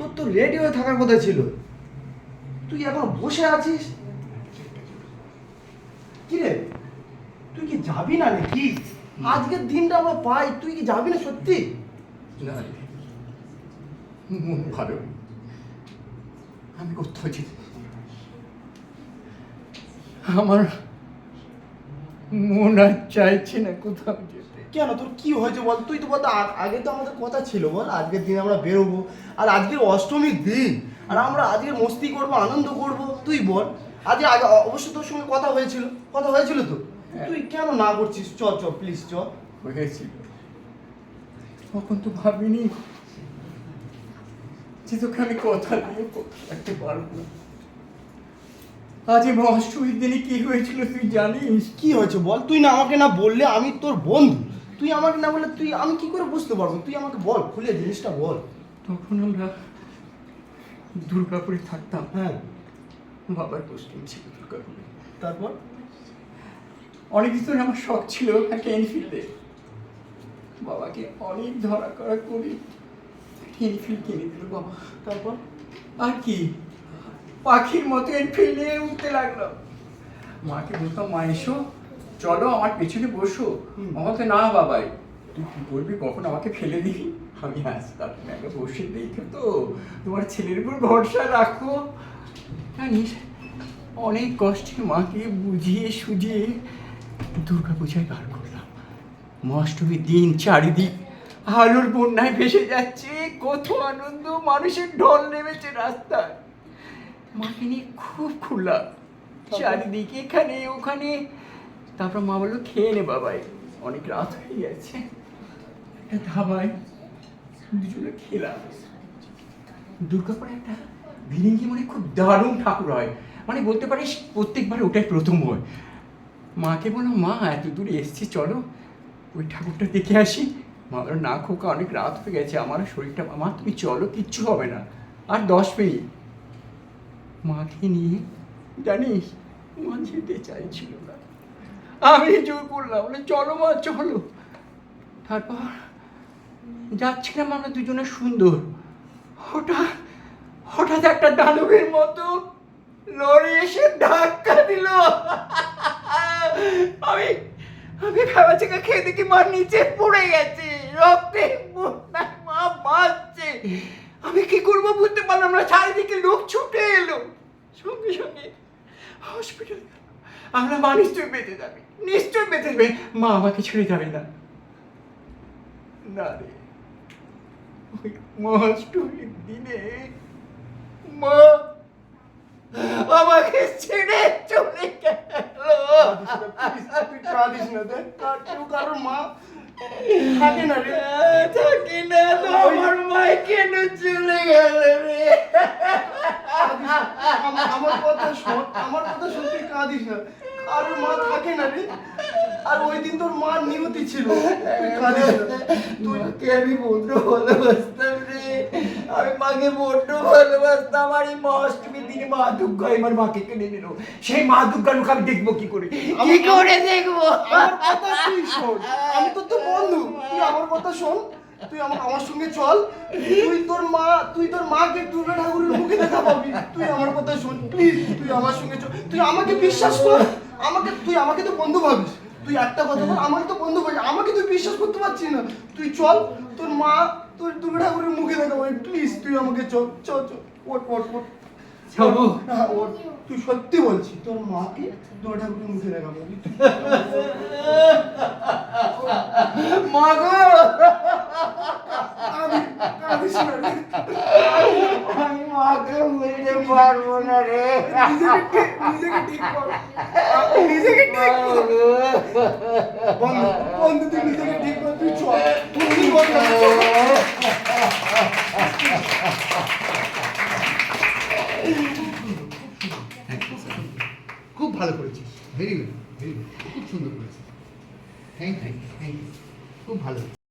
তোর তো রেডি হয়ে থাকার কথা ছিল। তুই এখন বসে আছিস? কি রে তুই কি যাবি না নাকি? আজকের দিনটা আমরা পাই, তুই কি যাবি না সত্যি? মন ভালো। আমি কোথাও আমার মন আর চাইছে না কোথাও যেতে। কেন? তোর কি হয়েছে বল? তুই তো বল আগে তো আমাদের কথা ছিল বল আজকের দিন আমরা বেরোবো। আর আজকে অষ্টমীর দিন আর আমরা আজকে মস্তি করব আনন্দ করব তুই বল। আজকে আগে অবশ্য তোর সঙ্গে কথা হয়েছিল কথা হয়েছিল তো? হ্যাঁ। তুই কেন না করছিস? চ চ প্লিজ চ। হয়েছিল। তখন তো ভাবিনি। যে তোকে আমি কথা দিয়ে রাখতে পারব। না আজ এই অষ্টমীর দিনে কি হয়েছিল তুই জানিস? কি হয়েছে বল? তুই না আমাকে না বললে আমি তোর বন্ধু। তুই আমাকে না বললে তুই আমি কি করে বুঝতে পারব? তুই আমাকে বল খুলে জিনিসটা বল। তখন আমরা দুর্গাপুরে থাকতাম। হ্যাঁ। বাবার পোস্টিং ছিল দুর্গাপুরে। তারপর? অনেক দিন ধরে আমার শখ ছিল একটা এনফিল্ডে বাবাকে অনেক ধরা করা করি এনফিল্ড কিনে দিল বাবা তারপর? আর কি? পাখির মতো এনফিল্ডে উঠতে লাগল। মাকে বলতাম মা এসো। চলো আমার পেছনে বসো। আমাকে না বাবাই তুই কি করবি? কখন আমাকে ফেলে দিবি? আমি আসতাম না আগে বসে দেখো তো তোমার ছেলের উপর ভরসা রাখো। জানিস অনেক কষ্টে মাকে বুঝিয়ে সুঝিয়ে দুর্গা পূজায় বার করলাম। অষ্টমীর দিন চারিদিক আলোর বন্যায় ভেসে যাচ্ছে। কত আনন্দ মানুষের ঢল নেমেছে রাস্তায়। মাকে নিয়ে খুব খোলা। চারিদিকে এখানে ওখানে। তারপর মা বলল খেয়ে নে বাবাই। অনেক রাত হয়ে গেছে। একটা ধাবায় দুজনে খেলাম। দুর্গাপুরে একটা ভিরিঙ্গি মানে খুব দারুণ ঠাকুর হয়। মানে বলতে পারিস প্রত্যেকবার ওটাই প্রথম হয়। মাকে বললাম মা এত দূরে এসছি চলো। ওই ঠাকুরটা দেখে আসি। মা বলল না খোকা অনেক রাত হয়ে গেছে। আমার শরীরটা মা তুমি চলো কিচ্ছু হবে না। আর দশ মিনিট। মাকে নিয়ে, জানিস, মা যেতে চাইছিল না। আমি জোর করলাম, বলে, চলো মা, চলো। তারপর যাচ্ছিলাম আমরা দুজনে সুন্দর। হঠাৎ হঠাৎ একটা দানবের মতো লড়ে এসে ধাক্কা দিল। আমি আমি খাওয়া চেকা খেয়ে দেখি মা নিচে পড়ে গেছে, রক্তে মা বাঁচছে। আমি কি করব বুঝতে পারলাম না, চারিদিকে লোক ছুটে এলো সঙ্গে সঙ্গে হসপিটাল আমরা মা নিশ্চয়ই বেঁচে যাবে। নিশ্চয়ই বেঁচে যাবে। মা আমাকে ছেড়ে যাবে না। না রে ওই মহাষ্টমীর দিনে মা আমাকে ছেড়ে চলে গেল। তুই কাঁদিস না দেখ কেউ কারোর মা থাকে না রে। থাকি না আমার মাই কেন চলে গেল রে? আমার আমার কথা শোন আমার কথা কাঁদিস না। কারোর মা থাকে না রে। আর ওই দিন তোর মা নিয়তি ছিল। তুই আমি বড্ড ভালোবাসতাম রে। আমি মাকে বড্ড ভালোবাসতাম আর এই মহাষ্টমীর দিনে মা দুর্গা আমার মাকে কেড়ে নিল। সেই মা দুর্গা লোক আমি দেখব কি করে? কি করে দেখব? আমি তো তোর বন্ধু। তুই আমার কথা শোন। তুই আমার আমার সঙ্গে চল। তুই তোর মা তুই তোর মাকে দুর্গা ঠাকুরের মুখে দেখা পাবি। তুই আমার কথা শোন। প্লিজ তুই আমার সঙ্গে চল। তুই আমাকে বিশ্বাস কর। আমাকে তুই আমাকে তো বন্ধু ভাবিস। তুই একটা কথা বল আমাকে তো বন্ধু ভাবিস। আমাকে তুই বিশ্বাস করতে পারছিস না। তুই চল তোর মা তোর দুর্গা ঠাকুরের মুখে দেখা পাবি। প্লিজ তুই আমাকে চল চল চল। ওট ওট ওট যাব? তুই সত্যি বলছিস তোর মাকে দুর্গা ঠাকুরের মুখে দেখা পাবি। মা গো। আমি মাকে পারব না রে নিজেকে ঠিক-। বন্ধু, বন্ধু, তুই নিজেকে ঠিক কর, তুই চল। তুই। খুব ভালো করেছিস ভেরি গুড ভেরি গুড খুব সুন্দর করেছিস থ্যাংক ইউ থ্যাংক ইউ খুব ভালো